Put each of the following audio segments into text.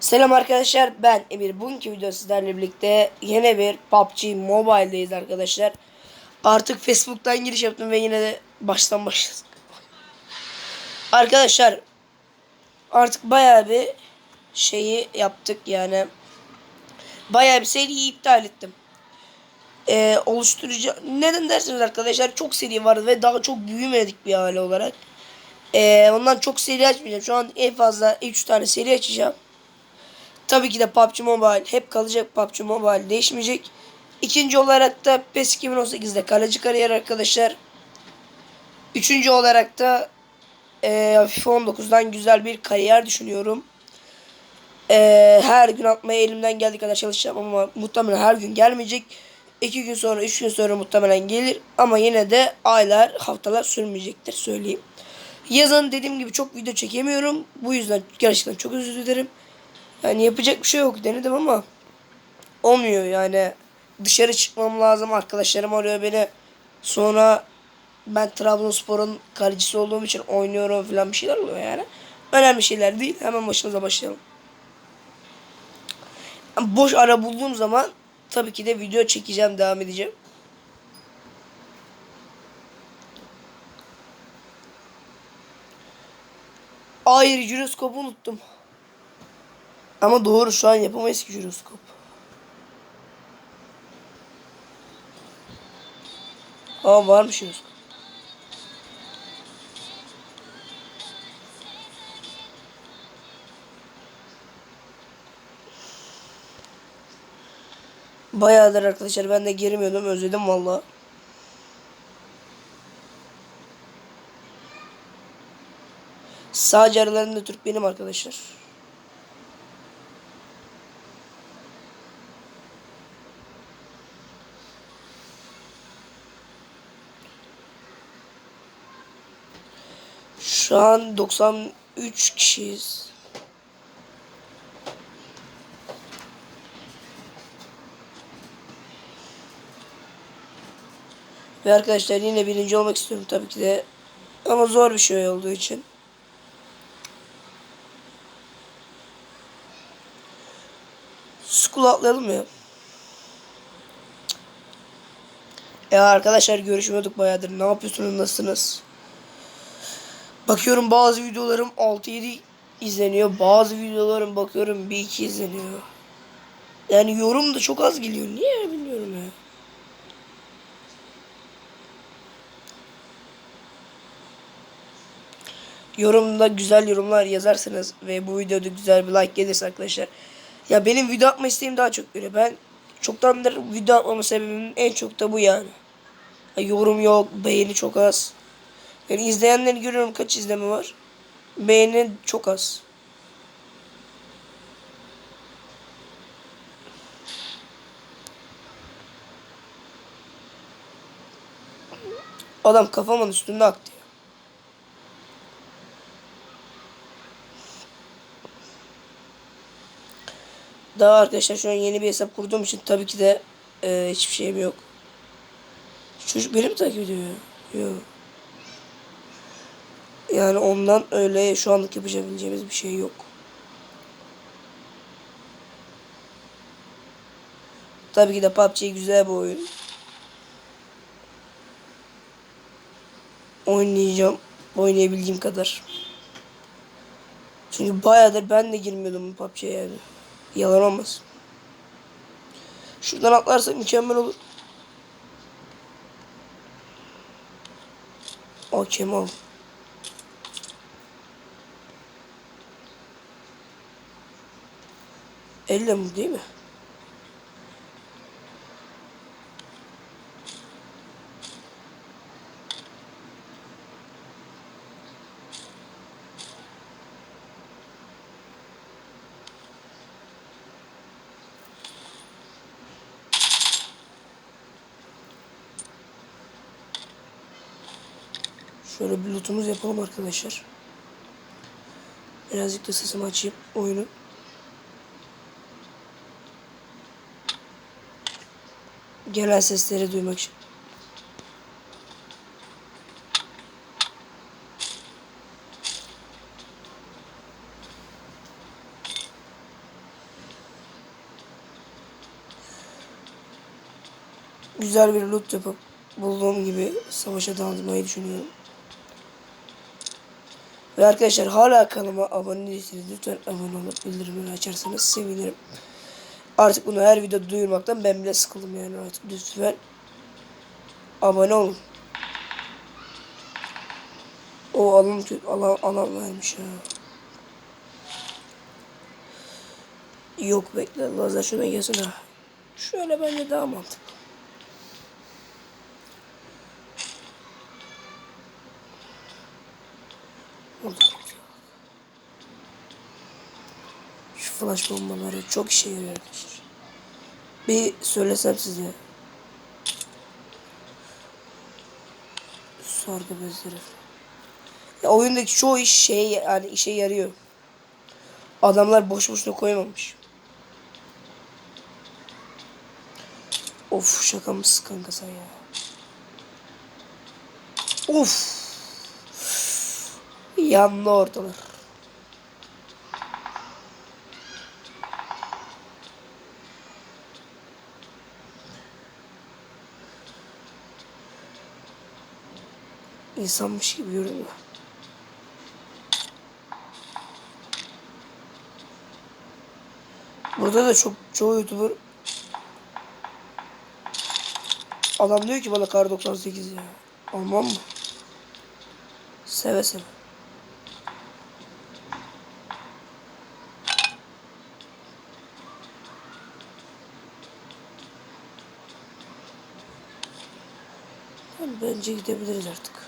Selam arkadaşlar ben Emir. Bugünkü video sizlerle birlikte yine bir PUBG Mobile'deyiz arkadaşlar. Artık Facebook'tan giriş yaptım ve yine de baştan başladık. Arkadaşlar artık bayağı bir şeyi yaptık yani. Bayağı bir seriyi iptal ettim. Ee, oluşturucu neden dersiniz arkadaşlar çok seri vardı ve daha çok büyümedik bir hale olarak. Ee, ondan çok seri açmayacağım. Şu an en fazla 3 tane seri açacağım. Tabii ki de PUBG Mobile hep kalacak. PUBG Mobile değişmeyecek. İkinci olarak da PES 2018'de kaleci kariyer arkadaşlar. Üçüncü olarak da e, FIFA 19'dan güzel bir kariyer düşünüyorum. E, her gün atmaya elimden geldiği kadar çalışacağım ama muhtemelen her gün gelmeyecek. İki gün sonra, üç gün sonra muhtemelen gelir. Ama yine de aylar, haftalar sürmeyecektir söyleyeyim. Yazın dediğim gibi çok video çekemiyorum. Bu yüzden gerçekten çok özür dilerim. Yani yapacak bir şey yok denedim ama olmuyor yani. Dışarı çıkmam lazım. Arkadaşlarım arıyor beni. Sonra ben Trabzonspor'un kalecisi olduğum için oynuyorum falan bir şeyler oluyor yani. Önemli şeyler değil. Hemen başımıza başlayalım. Boş ara bulduğum zaman tabii ki de video çekeceğim, devam edeceğim. Hayır, jiroskopu unuttum. Ama doğru şu an yapamayız ki jiroskop. Aa varmış jiroskop. Bayağıdır arkadaşlar ben de girmiyordum özledim valla. Sadece aralarında Türk benim arkadaşlar. Şu an 93 kişiyiz. Ve arkadaşlar yine birinci olmak istiyorum tabii ki de. Ama zor bir şey olduğu için. School atlayalım ya? Ya arkadaşlar görüşmüyorduk bayağıdır. Ne yapıyorsunuz? Nasılsınız? Bakıyorum bazı videolarım 6-7 izleniyor. Bazı videolarım bakıyorum 1-2 izleniyor. Yani yorum da çok az geliyor. Niye bilmiyorum ya. Yorumda güzel yorumlar yazarsanız ve bu videoda güzel bir like gelirse arkadaşlar. Ya benim video atma isteğim daha çok göre. Ben çoktandır video atmama sebebim en çok da bu yani. Ya yorum yok, beğeni çok az. Yani izleyenleri görüyorum kaç izleme var. Beğeni çok az. Adam kafamın üstünde aktı. Daha arkadaşlar şu an yeni bir hesap kurduğum için tabii ki de e, hiçbir şeyim yok. Çocuk beni mi takip ediyor? Yok. Yani ondan öyle şu anlık yapabileceğimiz bir şey yok. Tabii ki de PUBG güzel bir oyun. Oynayacağım. Oynayabildiğim kadar. Çünkü bayağıdır ben de girmiyordum PUBG'ye yani. Yalan olmaz. Şuradan atlarsak mükemmel olur. O Kemal. Elle mi değil mi? Şöyle bir lootumuz yapalım arkadaşlar. Birazcık da sesimi açayım oyunu. gelen sesleri duymak için. Güzel bir loot yapıp bulduğum gibi savaşa tanıtmayı düşünüyorum. Ve arkadaşlar hala kanalıma abone değilseniz lütfen abone olup bildirimleri açarsanız sevinirim. Artık bunu her videoda duyurmaktan ben bile sıkıldım yani artık lütfen abone olun. O kötü alan, alan vermiş ha. Yok bekle lazer şuna gelsin ha. Şöyle bence daha mantıklı. Orada flash bombaları çok işe yarıyor. Bir söylesem size. Sargı bezleri. Ya oyundaki çoğu iş şey yani işe yarıyor. Adamlar boş boşuna koymamış. Of şaka mısın kanka sen ya. Of. Yandı ortalar. İnsanmış gibi görünüyor. Burada da çok çoğu YouTuber Adam diyor ki bana kar 98 ya. Almam mı? Seve seve. Bence gidebiliriz artık.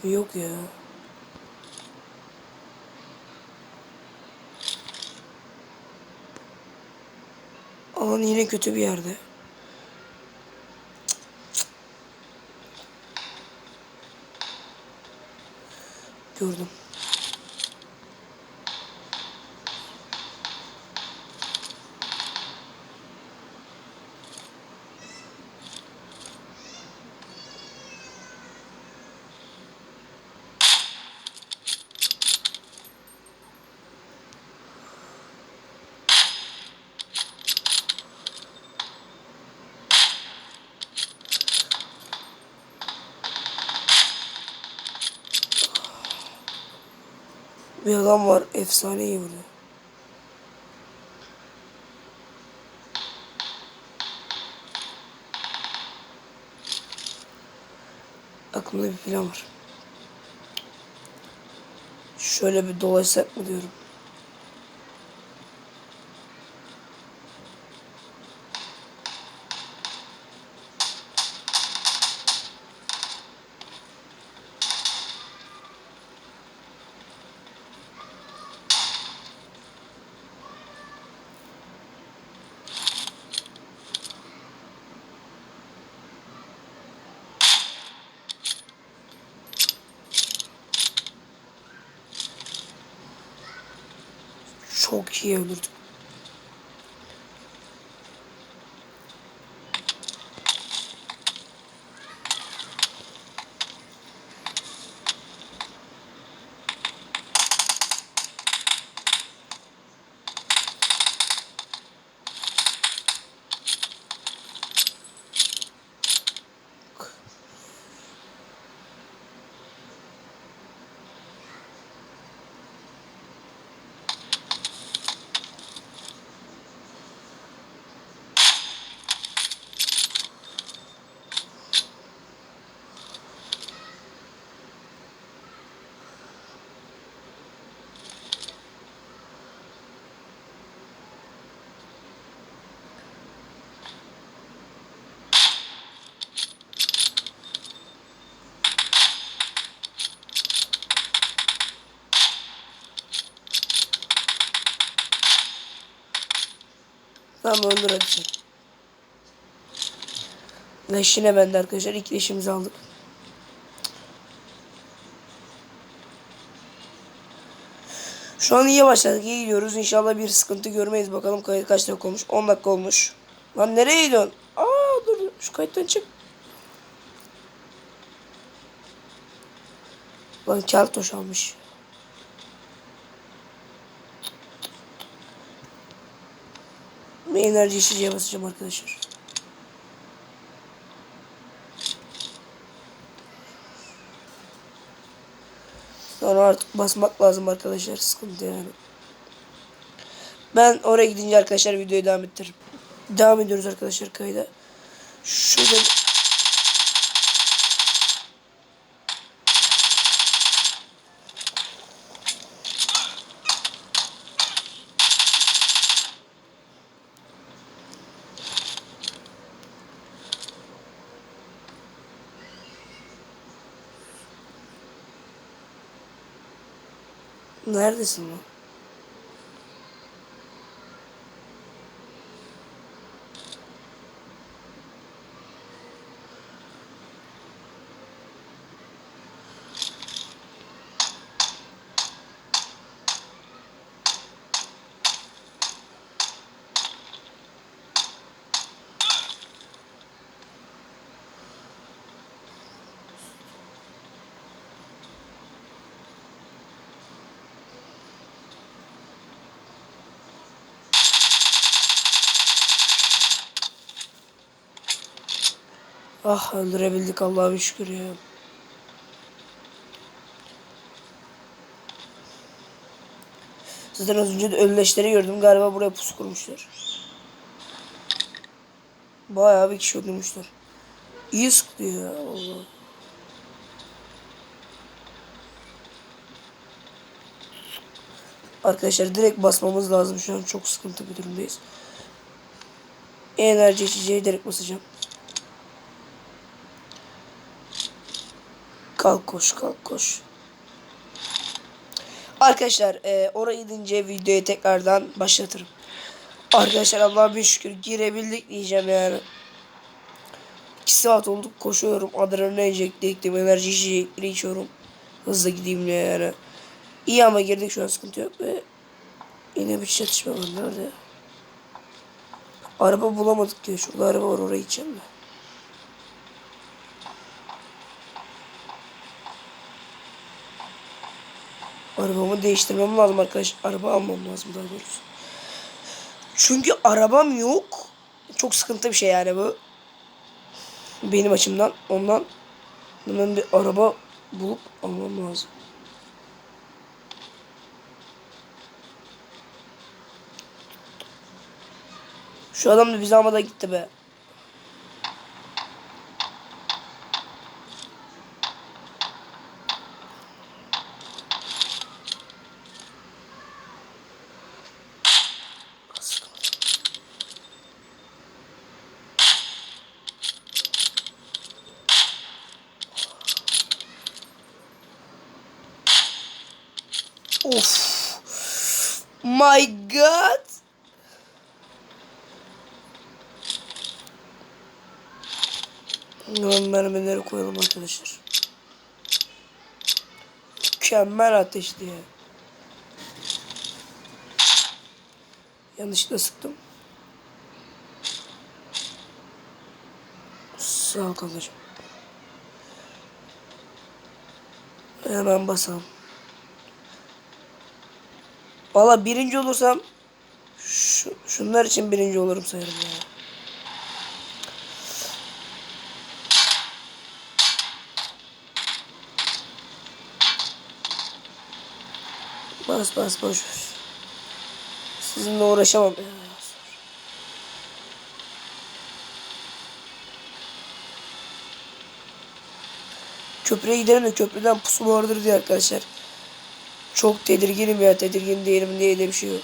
Abi yok ya. Alan yine kötü bir yerde. Gördüm. Bir adam var efsane iyi vuruyor. Aklımda bir plan var. Şöyle bir dolaşsak mı diyorum. Çok iyi öldürdük. Tamam öldür hadi sen. Leş yine bende arkadaşlar. İlk leşimizi aldık. Şu an iyi başladık. iyi gidiyoruz. İnşallah bir sıkıntı görmeyiz. Bakalım kayıt kaç dakika olmuş. 10 dakika olmuş. Lan nereye gidiyorsun? Aa dur şu kayıttan çık. Lan keltoş almış. Bir enerji içeceğe basacağım arkadaşlar. Sonra artık basmak lazım arkadaşlar. Sıkıntı yani. Ben oraya gidince arkadaşlar videoyu devam ettiririm. Devam ediyoruz arkadaşlar kayda. Şurada Neredesin lan? Ah öldürebildik Allah'a şükür ya. Zaten az önce de ölüleşleri gördüm. Galiba buraya pusu kurmuşlar. Bayağı bir kişi öldürmüşler. İyi sıkıyor ya Allah. Arkadaşlar direkt basmamız lazım. Şu an çok sıkıntı bir durumdayız. Enerji içeceği direkt basacağım. Kalk koş kalk koş. Arkadaşlar e, oraya gidince videoyu tekrardan başlatırım. Arkadaşlar Allah'a bir şükür girebildik diyeceğim yani. 2 saat olduk koşuyorum. Adrenalin enjekte ettim. Enerji içecekleri içiyorum. Hızlı gideyim diye yani. İyi ama girdik şu an sıkıntı yok ve yine bir çatışma var. Nerede? Araba bulamadık diyor. Şurada araba var oraya gideceğim de. Arabamı değiştirmem lazım arkadaş. Araba almam lazım daha doğrusu. Çünkü arabam yok. Çok sıkıntı bir şey yani bu. Benim açımdan. Ondan hemen bir araba bulup almam lazım. Şu adam da bizi gitti be. Of. My God. Mermileri koyalım arkadaşlar. Mükemmel ateşli ya. Yanlışlıkla sıktım. Sağ ol kankacığım. Hemen basalım. Valla birinci olursam şu, şunlar için birinci olurum sayarım ya. Bas bas boş ver. Sizinle uğraşamam ya. Köprüye gidelim de köprüden pusu vardır diye arkadaşlar. Çok tedirginim ya tedirgin değilim diye de bir şey yok.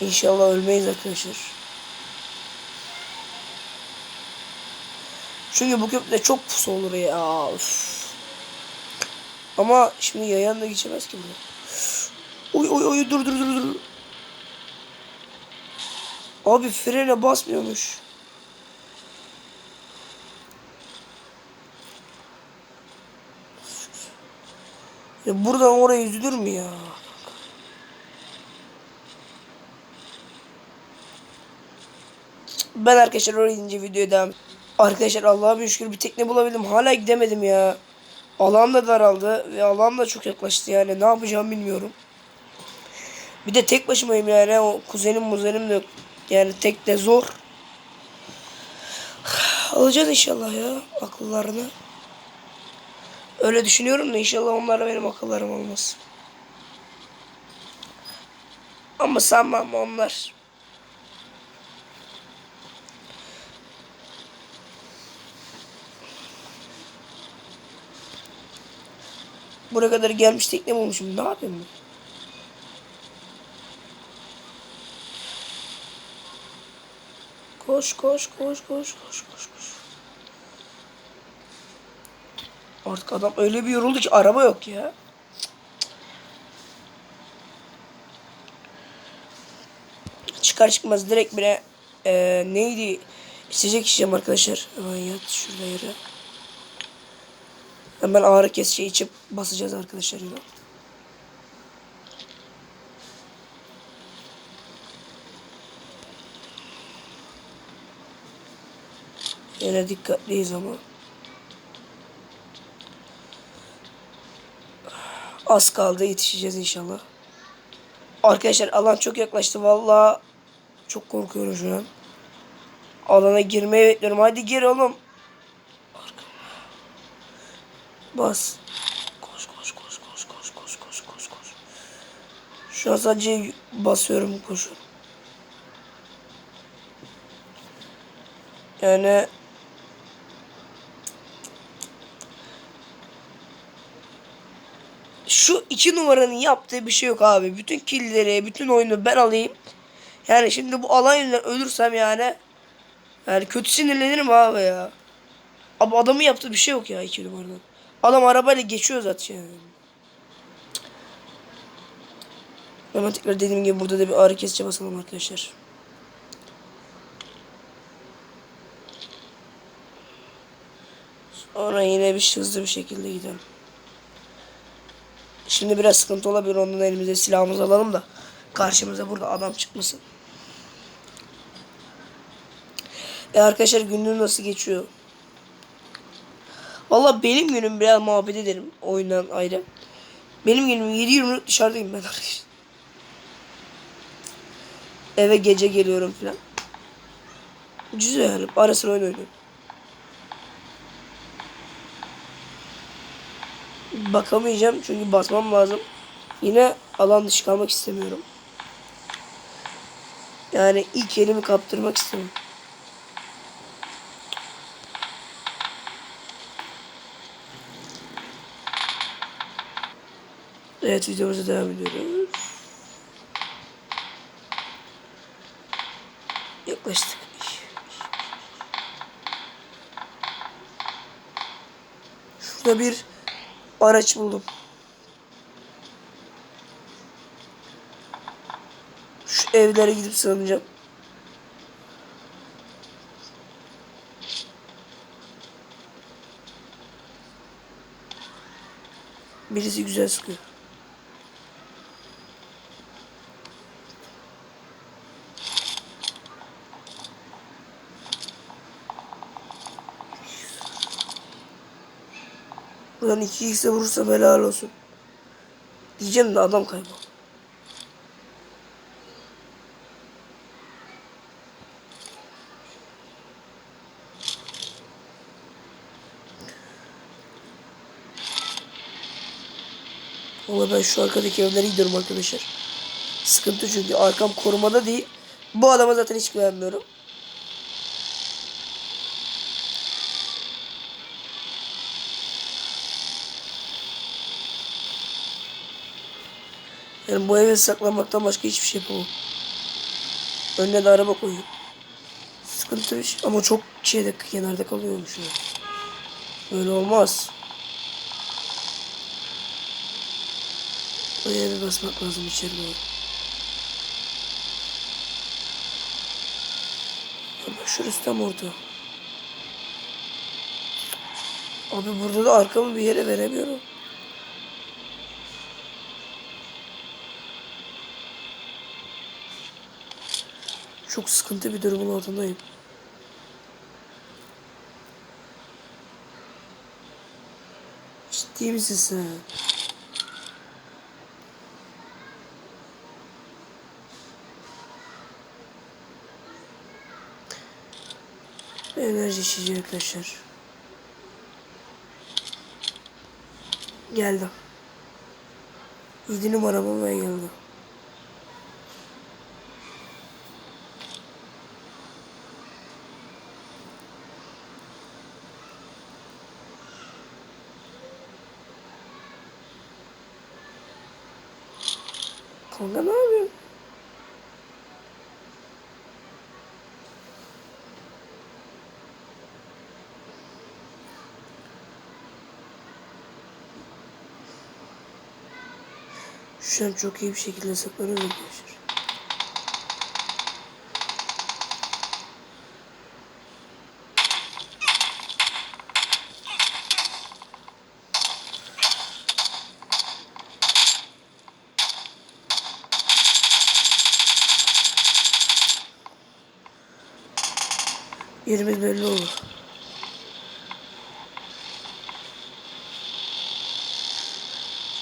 İnşallah ölmeyiz arkadaşlar. Çünkü bu köprüde çok pusu olur ya. Üf. Ama şimdi yayan da geçemez ki bunu. Oy oy oy dur dur dur dur. Abi frene basmıyormuş. Ya buradan oraya üzülür mü ya? Ben arkadaşlar oraya gidince videoya devam. Arkadaşlar Allah'a bir şükür bir tekne bulabildim. Hala gidemedim ya. Alan da daraldı ve alan da çok yaklaştı yani. Ne yapacağımı bilmiyorum. Bir de tek başımayım yani. O kuzenim muzenim de yok. Yani tek de zor. Alacağız inşallah ya akıllarını. Öyle düşünüyorum da inşallah onlara benim akıllarım olmaz. Ama sanmam onlar. Buraya kadar gelmiş tekne olmuşum. Ne yapayım ben? Koş koş koş koş koş koş koş. Artık adam öyle bir yoruldu ki araba yok ya. Çıkar çıkmaz direkt bire eee neydi içecek içeceğim arkadaşlar. Hemen yat şurada yere. Hemen ağrı kesici içip basacağız arkadaşlar yine. Yine dikkatliyiz ama. Az kaldı yetişeceğiz inşallah. Arkadaşlar alan çok yaklaştı. Vallahi çok korkuyorum şu an. Alana girmeyi bekliyorum. Hadi gir oğlum. Bas. Koş koş koş koş koş koş koş koş koş. Şu an sadece basıyorum koşun. Yani şu iki numaranın yaptığı bir şey yok abi. Bütün killleri, bütün oyunu ben alayım. Yani şimdi bu alan ölürsem yani yani kötü sinirlenirim abi ya. Abi adamın yaptığı bir şey yok ya iki numaradan. Adam arabayla geçiyor zaten yani. Hemen tekrar dediğim gibi burada da bir ağrı kesici basalım arkadaşlar. Sonra yine bir hızlı bir şekilde gidelim. Şimdi biraz sıkıntı olabilir. Ondan elimize silahımızı alalım da karşımıza burada adam çıkmasın. E arkadaşlar günün nasıl geçiyor? Valla benim günüm biraz muhabbet ederim oyundan ayrı. Benim günüm 7-24 dışarıdayım ben arkadaşlar. Eve gece geliyorum falan. Güzel. Ara sıra oyun oynuyorum. Bakamayacağım çünkü basmam lazım. Yine alan dışı kalmak istemiyorum. Yani ilk elimi kaptırmak istemiyorum. Evet videomuza devam ediyoruz. Yaklaştık. Şurada bir araç buldum. Şu evlere gidip sığınacağım. Birisi güzel sıkıyor. Buradan iki x'e vurursa helal olsun. Diyeceğim de adam kaybol. Valla ben şu arkadaki evlere gidiyorum arkadaşlar. Sıkıntı çünkü arkam korumada değil. Bu adama zaten hiç güvenmiyorum. Yani bu eve saklanmaktan başka hiçbir şey yapamam. Önüne de araba koyuyor. Sıkıntı bir şey. Ama çok şeyde kenarda kalıyormuş ya. Böyle olmaz. Oraya bir basmak lazım içeri doğru. Bak şurası tam orta. Abi burada da arkamı bir yere veremiyorum. Çok sıkıntı bir durumun altındayım. Ciddi misin sen? Enerji içeceği arkadaşlar. Geldim. 7 numaramı ben geldim. Kanka ne yapıyorsun? Şu an çok iyi bir şekilde saklanıyor arkadaşlar. Yerimiz belli olur.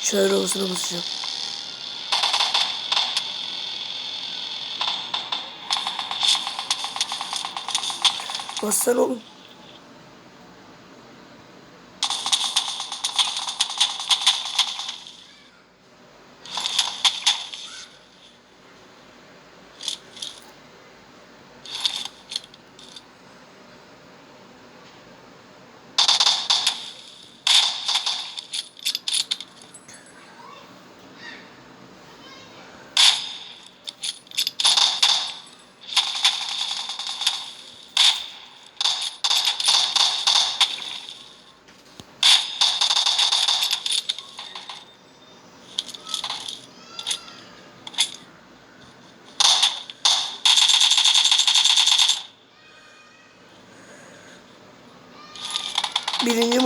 Şöyle olsuna basacağım. Bassana oğlum. Birinci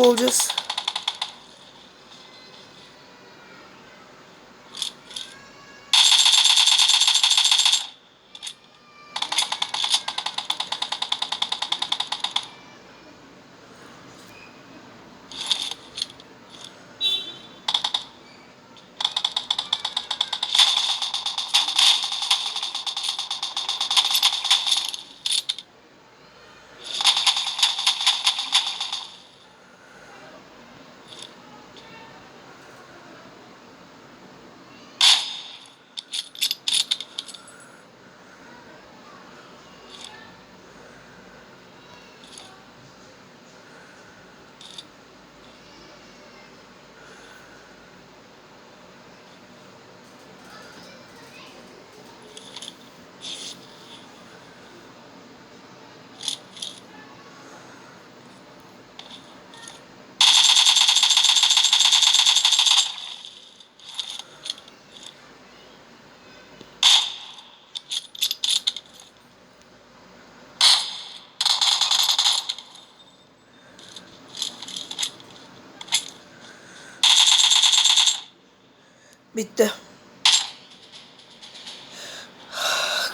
Bitti.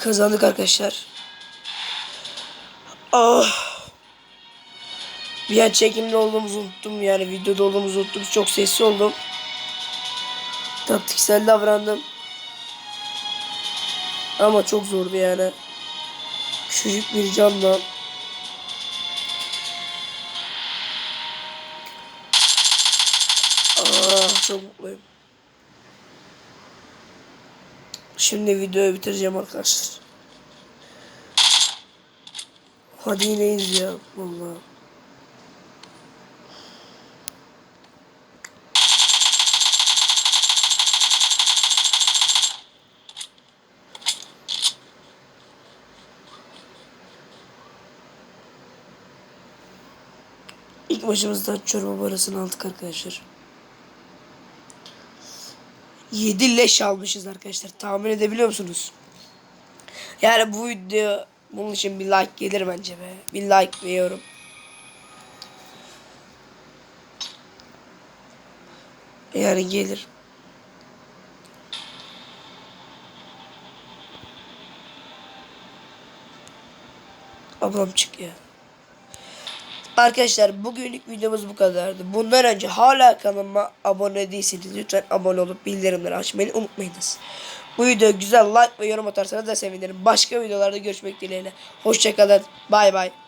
Kazandık arkadaşlar. Ah. Bir an çekimde olduğumuzu unuttum yani videoda olduğumuzu unuttum. Çok sessiz oldum. Taktiksel davrandım. Ama çok zordu yani. Küçücük bir canla. Ah çok mutluyum. Şimdi videoyu bitireceğim arkadaşlar. Hadi ineyiz ya. Vallahi. İlk başımızda çorba parasını aldık arkadaşlar. 7 leş almışız arkadaşlar. Tahmin edebiliyor musunuz? Yani bu video bunun için bir like gelir bence be. Bir like ve yorum. Yani gelir. Ablam çık ya. Arkadaşlar bugünlük videomuz bu kadardı. Bundan önce hala kanalıma abone değilseniz lütfen abone olup bildirimleri açmayı unutmayınız. Bu video güzel like ve yorum atarsanız da sevinirim. Başka videolarda görüşmek dileğiyle. Hoşçakalın. Bay bay.